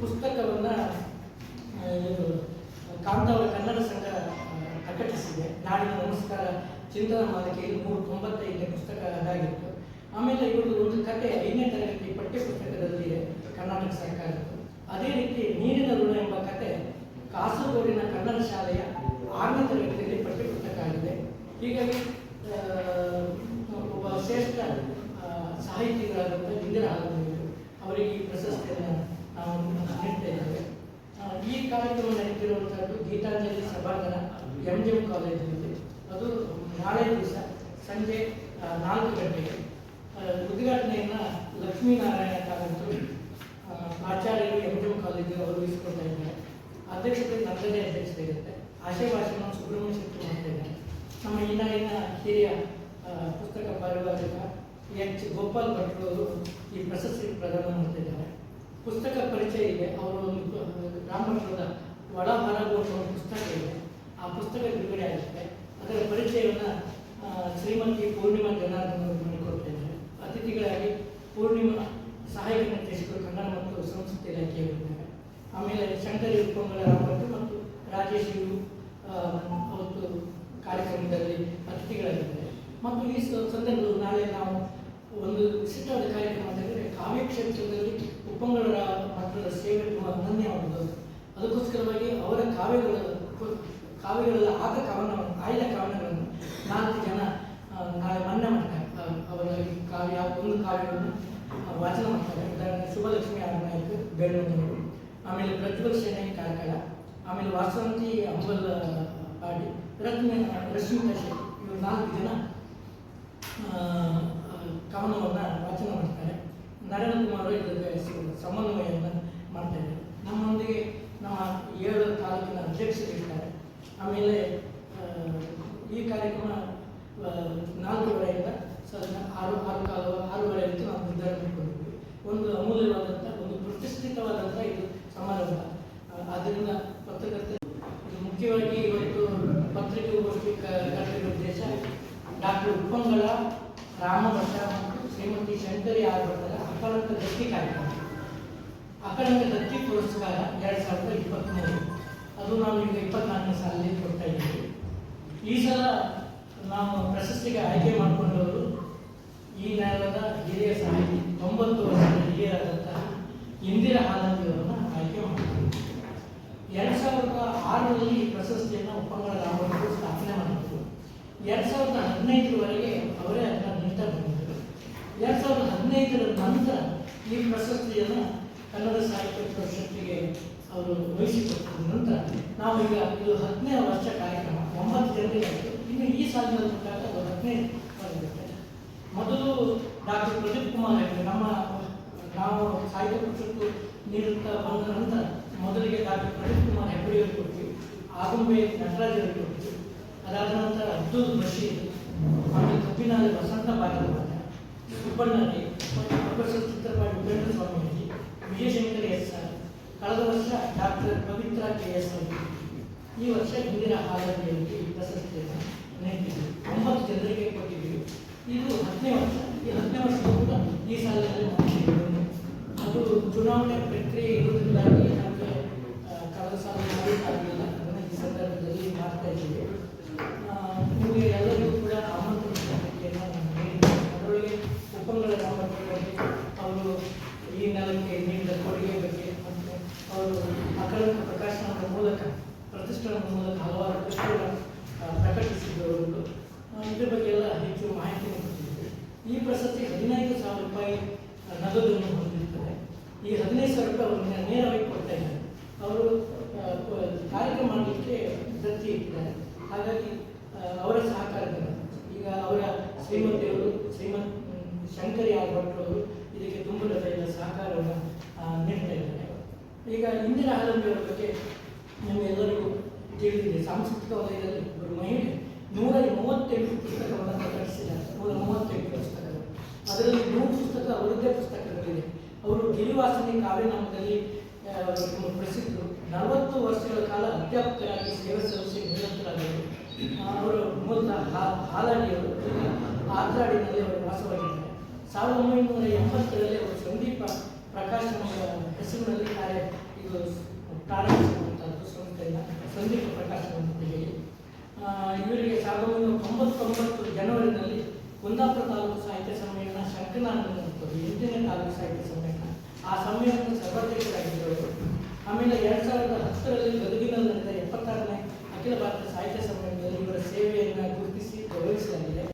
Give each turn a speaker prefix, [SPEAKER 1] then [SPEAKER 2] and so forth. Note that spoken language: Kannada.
[SPEAKER 1] ಪುಸ್ತಕವನ್ನು ಇದು ಕಾಂತಾವರ ಕನ್ನಡ ಸಂಘ ಪ್ರಕಟಿಸಿದೆ. ನಾಡಿನ ನಮಸ್ಕಾರ, ಚಿಂತನ ಮಾಲಿಕೆಯಲ್ಲಿ ಮೂರು ತೊಂಬತ್ತೈದನೇ ಪುಸ್ತಕ ಅದಾಗಿತ್ತು. ಆಮೇಲೆ ಇವರು ಒಂದು ಕತೆ ಐದನೇ ತರಗತಿ ಪಠ್ಯ ಪುಸ್ತಕದಲ್ಲಿ ಇದೆ ಕರ್ನಾಟಕ ಸರ್ಕಾರದ್ದು ಅದೇ ರೀತಿ ನೀರಿನ ಋಣ ಎಂಬ ಕತೆ ಕಾಸರಗೋಡಿನ ಕನ್ನಡ ಶಾಲೆಯ ಆರನೇ ತರಗತಿಯಲ್ಲಿ ಪಠ್ಯ ಪುಸ್ತಕ ಆಗಿದೆ ಹೀಗಾಗಿ ಆ, ಒಬ್ಬ ಶ್ರೇಷ್ಠ ಸಾಹಿತಿಗಳಾದಂಥ ಇಂದಿರಾ ಆಗಬಹುದು ಅವರಿಗೆ ಈ ಪ್ರಶಸ್ತಿಯನ್ನು ನಾವು ನೀಡ್ತಾ ಇದ್ದೇವೆ. ಈ ಕಾರ್ಯಕ್ರಮ ನಡೀತಿರುವಂಥದ್ದು ಗೀತಾಂಜಲಿ ಸಭಾಂಗಣ ಎಂ ಜಿ ಎಂ ಕಾಲೇಜಿನಲ್ಲಿ ಅದು ನಾಳೆ ದಿವಸ ಸಂಜೆ ನಾಲ್ಕು ಗಂಟೆಗೆ. ಉದ್ಘಾಟನೆಯನ್ನು ಲಕ್ಷ್ಮೀನಾರಾಯಣ ಕಾರಂತರು ಆಚಾರ್ಯರು ಎಂ ಜಿ ಎಂ ಕಾಲೇಜು ಅವರು ವಹಿಸ್ಕೊಳ್ತಾ ಇದ್ದಾರೆ. ಅಧ್ಯಕ್ಷತೆ ನನ್ನದೇ ಅಧ್ಯಕ್ಷತೆ ಇರುತ್ತೆ. ಆಶಯ ಭಾಷಣ ಸುಬ್ರಹ್ಮಣ್ಯ ಶೆಟ್ಟಿ ಮಾಡ್ತಾ ಇದ್ದಾರೆ. ನಮ್ಮ ಇನ್ನ ಹಿರಿಯ ಪುಸ್ತಕ ಪರಿವಾರಕ ಎಚ್. ಗೋಪಾಲ್ ಭಟ್ರು ಅವರು ಈ ಪ್ರಶಸ್ತಿ ಪ್ರದಾನ ಮಾಡ್ತಿದ್ದಾರೆ. ಪುಸ್ತಕ ಪರಿಚಯ ಇದೆ ಅವರು ಒಂದು ರಾಮಕೃಷ್ಣದ ಒಳ ಹೊರಗು ಪುಸ್ತಕ ಇದೆ. ಆ ಪುಸ್ತಕ ಬಿಡುಗಡೆ ಆಗುತ್ತೆ. ಅದರ ಪರಿಚಯವನ್ನು ಶ್ರೀಮಂತಿ ಪೂರ್ಣಿಮಾ ಜನಾರ್ದನ್ ಅವರು ಅತಿಥಿಗಳಾಗಿ ಪೂರ್ಣಿಮಾ ಸಹಾಯಕ ನಿರ್ದೇಶಕರು ಕನ್ನಡ ಮತ್ತು ಸಂಸ್ಕೃತಿ ಇಲಾಖೆಯಲ್ಲಿದ್ದಾರೆ ಆಮೇಲೆ ಶಂಕರಿ ಉಪಂಗಳ ಅವರು ಮತ್ತು ರಾಜೇಶ್ ಇವರು ಆ, ಅವತ್ತು ಕಾರ್ಯಕ್ರಮದಲ್ಲಿ ಅತಿಥಿಗಳಾಗಿದ್ದಾರೆ. ಮತ್ತು ಈ ಸಂದರ್ಭದಲ್ಲಿ ನಾಳೆ ನಾವು ಒಂದು ವಿಶಿಷ್ಟವಾದ ಕಾರ್ಯಕ್ರಮ ಅಂತಂದರೆ ಕಾವ್ಯ ಕ್ಷೇತ್ರದಲ್ಲಿ ಉಪಂಗಳ ಪಾತ್ರದ ಸೇವೆ ತುಂಬ ಅನನ್ಯವಾದದ್ದು. ಅದಕ್ಕೋಸ್ಕರವಾಗಿ ಅವರ ಕಾವ್ಯಗಳ ಕಾವ್ಯಗಳ ಆದ ಕವನವನ್ನು ಆಯ್ದ ಕವನಗಳನ್ನು ನಾಲ್ಕು ಜನ ನಾಳೆ ಮನ್ನಾ ಮಾಡ್ತಾರೆ. ಅವರ ಕಾವ್ಯ, ಒಂದು ಕಾವ್ಯವನ್ನು ವಾಚನ ಮಾಡ್ತಾರೆ. ಉದಾಹರಣೆ ಶುಭಲಕ್ಷ್ಮಿ ನಾಯಕ್ ಬೆಳ್ಳೂರು ಆಮೇಲೆ ಪ್ರಜ್ವಲ್ ಶೆಣೈ ಕಾರ್ಕಳ. ಆಮೇಲೆ ವಾಸಂತಿ ಅಂಬಲ್ ಪಾಡಿ ರತ್ನ, ರಶ್ಮಿಕಾ ಶೆಟ್ಟಿ. ಇವರು ನಾಲ್ಕು ಜನ ಕವನವನ್ನು ವಾಚನ ಮಾಡ್ತಾರೆ. ನರೇಂದ್ರ ಕುಮಾರ್ ಇದಕ್ಕೆ ಸಮನ್ವಯವನ್ನು ಮಾಡ್ತಾ ಇದ್ದಾರೆ ನಮ್ಮೊಂದಿಗೆ ನಮ್ಮ ಏಳು ತಾಲೂಕಿನ ಅಧ್ಯಕ್ಷರು ಇರ್ತಾರೆ. ಆಮೇಲೆ ಈ ಕಾರ್ಯಕ್ರಮ ನಾಲ್ಕೂವರೆಯಿಂದ ಸ್ವಲ್ಪ ಆರು ಆರು ಕಾಲು, ಆರೂವರೆ ಅಂತ ನಾವು ನಿರ್ಧಾರ ಮಾಡಿಕೊಂಡಿದ್ವಿ. ಒಂದು ಅಮೂಲ್ಯವಾದಂಥ, ಒಂದು ಪ್ರತಿಷ್ಠಿತವಾದಂಥ ಇದು ಸಮಾರಂಭ. ಆದ್ದರಿಂದ ಪತ್ರಕರ್ತ ಮುಖ್ಯವಾಗಿ ಇವತ್ತು ಡಾಕ್ಟರ್ ಉಪ್ಪಂಗಳ ರಾಮಭಟ್ಟ ಮತ್ತು ಶ್ರೀಮತಿ ಶಂಕರಿ ಆರ್ ಭಟ್ಟರ ಅಕಾಲಂಕ ದತ್ತಿ ಕಾರ್ಯಕ್ರಮ. ಅಕಲಂಕ ದತ್ತಿ ಪುರಸ್ಕಾರ ಎರಡು ಸಾವಿರದ ಇಪ್ಪತ್ತ್ಮೂರು ಅದು ನಾವು ಈಗ ಇಪ್ಪತ್ನಾಲ್ಕನೇ ಸಾಲಲ್ಲಿ ಕೊಡ್ತಾ ಇದ್ದೀವಿ ಈ ಸಲ ನಾವು ಪ್ರಶಸ್ತಿಗೆ ಆಯ್ಕೆ ಮಾಡಿಕೊಂಡವರು ಈ ನೆಲದ ಹಿರಿಯ ಸಾಹಿತಿ, ತೊಂಬತ್ತು ವರ್ಷದ ಹಿರಿಯರಾದಂತಹ ಇಂದಿರಾ ಹಾಲಂಗಿಯವರನ್ನು ಆಯ್ಕೆ ಮಾಡಿದ್ದೀವಿ ಎರಡು ಸಾವಿರದ ಆರರಲ್ಲಿ ಈ ಪ್ರಶಸ್ತಿಯನ್ನು ಉಪಂಗಳ ಮಾಡಿದ್ರು ಎರಡು ಸಾವಿರದ ಹದಿನೈದರವರೆಗೆ ಅವರೇ ಅದನ್ನು ನೀಡ್ತಾ ಬಂದಿದ್ದರು. ಎರಡು ಸಾವಿರದ ಹದಿನೈದರ ನಂತರ ಈ ಪ್ರಶಸ್ತಿಯನ್ನು ಕನ್ನಡ ಸಾಹಿತ್ಯ ಪರಿಷತ್ತಿಗೆ ಅವರು ವಹಿಸಿಕೊಟ್ಟ ನಂತರ ನಾವೀಗ ಇದು ಹತ್ತನೇ ವರ್ಷ ಕಾರ್ಯಕ್ರಮ, ಒಂಬತ್ತು ಜನರಿಗೆ ಆಯಿತು. ಇನ್ನು ಈ ಸಾಧನದ ಮುಖಾಂತರ ಅದು ಹತ್ತನೇ ಆಗಿರುತ್ತೆ ಮೊದಲು ಡಾಕ್ಟರ್ ಪ್ರದೀಪ್ ಕುಮಾರ್ ಹೆಗಡೆ ನಮ್ಮ ನಾವು ಸಾಹಿತ್ಯ ಪರಿಷತ್ತು ನೀಡುತ್ತಾ ಬಂದ ನಂತರ ಮೊದಲಿಗೆ ಡಾಕ್ಟರ್ ಪ್ರದೀಪ್ ಕುಮಾರ್ ಹೆಗಡೆಯವರಿಗೆ ಕೊಡ್ತೀವಿ, ಆಗುಂಬೆ ನಟರಾಜರಿಗೆ ಕೊಡ್ತೀವಿ. ಅದಾದ ನಂತರ ಅಬ್ದುಲ್ ಬಶೀರ್ ಆಮೇಲೆ ಕಬ್ಬಿನಲ್ಲಿ ವಸಂತ ಭಾಗವತ ಹುಬ್ಬಳ್ಳಿನಲ್ಲಿ ಮತ್ತು professor Chitrapadi Upendra Swamiji, Vijayashankar S R ಕಳೆದ ವರ್ಷ ಡಾಕ್ಟರ್ ಪವಿತ್ರ ಕೆ ಎಸ್ ಈ ವರ್ಷ ಹಿಂದಿನ ಈ ಪ್ರಶಸ್ತಿಯನ್ನು ನೀಡಿದ್ದೀವಿ ಒಂಬತ್ತು ಜನರಿಗೆ ಕೊಟ್ಟಿದ್ದೀವಿ. ಇದು ಹತ್ತನೇ ವರ್ಷ. ಈ ಹತ್ತನೇ ವರ್ಷ ಕೂಡ ಈ ಸಾಲಿನಲ್ಲಿ ಅದು ಚುನಾವಣೆ ಪ್ರಕ್ರಿಯೆ ಇರುವುದರಿಂದಾಗಿ ನಮಗೆ ಕಳೆದ ಸಾಲ ಮಾಡಲಿಕ್ಕಾಗಲಿಲ್ಲ ಅದನ್ನು ಈ ಸಂದರ್ಭದಲ್ಲಿ ಮಾಡ್ತಾ ಇದ್ದೀವಿ ಆ, ನಿಮಗೆ ಎಲ್ಲರಿಗೂ ಕೂಡ ಆಮಂತ್ರಣ ಪತ್ರಿಕೆಯನ್ನು ನಾನು ನೀಡಿದ್ದೇನೆ ಅದರೊಳಗೆ ಉಪಂಗಳ ರಾಮಭಟ್ರ ಬಗ್ಗೆ ಅವರು ಈ ನೆಲಕ್ಕೆ ನೀಡಿದ ಕೊಡುಗೆ ಬಗ್ಗೆ ಮತ್ತು ಅವರು ಅಕಾಲಿಕ ಪ್ರಕಾಶನದ ಮೂಲಕ, ಪ್ರತಿಷ್ಠಾನದ ಮೂಲಕ ಹಲವಾರು ಪುಸ್ತಕಗಳನ್ನು ಪ್ರಕಟಿಸಿದವರು ಇದ್ರ ಬಗ್ಗೆ ಎಲ್ಲ ಹೆಚ್ಚು ಮಾಹಿತಿಯನ್ನು ಈ ಪ್ರಶಸ್ತಿ ಹದಿನೈದು ಸಾವಿರ ರೂಪಾಯಿ ನಗದನ್ನು ಹೊಂದಿರುತ್ತದೆ. ಈ ಹದಿನೈದು ಸಾವಿರ ರೂಪಾಯಿ ಅವರು ನೇರವಾಗಿ ಕೊಡ್ತಾ ಇದ್ದಾರೆ. ಅವರು ಕಾರ್ಯಕ್ರಮ ಮಾಡಲಿಕ್ಕೆ ದತ್ತಿ ಇಟ್ಟಿದ್ದಾರೆ ಹಾಗಾಗಿ ಅವರ ಸಹಕಾರದಿಂದ. ಈಗ ಅವರ ಶ್ರೀಮತಿಯವರು ಶ್ರೀಮಂತ್ ಶಂಕರಿ ಆರ್ ಭಟ್ರು ಇದಕ್ಕೆ ತುಂಬದ ಎಲ್ಲ ಸಹಕಾರವನ್ನು ಆ, ನೀಡ್ತಾ ಇದ್ದಾರೆ ಈಗ ಇಂದಿನ ಹಾಲಂಬಿಯವರ ಬಗ್ಗೆ ನಮ್ಮೆಲ್ಲರಿಗೂ ತಿಳಿದಿದೆ. ಸಾಂಸ್ಕೃತಿಕ ವಲಯದಲ್ಲಿ ಒಬ್ಬರು ಮಹಿಳೆ ನೂರ ಮೂವತ್ತೆಂಟು ಪುಸ್ತಕವನ್ನು ಪ್ರಕಟಿಸಿದ್ದಾರೆ. ನೂರ ಮೂವತ್ತೆಂಟು ಪುಸ್ತಕಗಳು. ಅದರಲ್ಲಿ ನೂರು ಪುಸ್ತಕ ಅವರದ್ದೇ ಪುಸ್ತಕಗಳಿವೆ. ಅವರು ಗಿರಿವಾಸನೆ ಕಾವ್ಯನಾಮದಲ್ಲಿ ಪ್ರಸಿದ್ಧರು ನಲವತ್ತು ವರ್ಷಗಳ ಕಾಲ ಅಧ್ಯಾಪಕರಾಗಿ ಸೇವೆ ಸಲ್ಲಿಸಿ ನಿರಂತರಾಗಿದ್ದರು ಅವರು ಮೂಲತಃ ಹಾಲಾಡಿಯವರು, ಈಗ ಆಂಧ್ರ ಅವರು ವಾಸವಾಗಿದ್ದಾರೆ. ಸಾವಿರದ ಒಂಬೈನೂರ ಎಂಬತ್ತರಲ್ಲಿ ಅವರು ಸಂದೀಪ ಪ್ರಕಾಶ್ ಹೆಸರಿನಲ್ಲಿ ಕಾರ್ಯ ಇದು ಪ್ರಾರಂಭಿಸಿರುವಂಥದ್ದು ಸಂಸ್ಥೆಯನ್ನು ಸಂದೀಪ ಪ್ರಕಾಶ್ ಇವರಿಗೆ ಸಾವಿರದ ಒಂಬೈನೂರ ತೊಂಬತ್ತೊಂಬತ್ತು ಜನವರಿನಲ್ಲಿ ಕುಂದಾಪುರ ತಾಲೂಕು ಸಾಹಿತ್ಯ ಸಮ್ಮೇಳನ ಶಂಕನಾಥ ಎಂಟನೇ ತಾಲೂಕು ಸಾಹಿತ್ಯ ಸಮ್ಮೇಳನ. ಆ ಸಮ್ಮೇಳನ ಸರ್ವಾಧ್ಯಕ್ಷರಾಗಿದ್ದರು ಆಮೇಲೆ ಎರಡು ಸಾವಿರದ ಹತ್ತರಲ್ಲಿ ಗದುಗಿನಲ್ಲಿ ನಡೆದ ಎಪ್ಪತ್ತಾರನೇ ಅಖಿಲ ಭಾರತ ಸಾಹಿತ್ಯ ಸಮ್ಮೇಳನ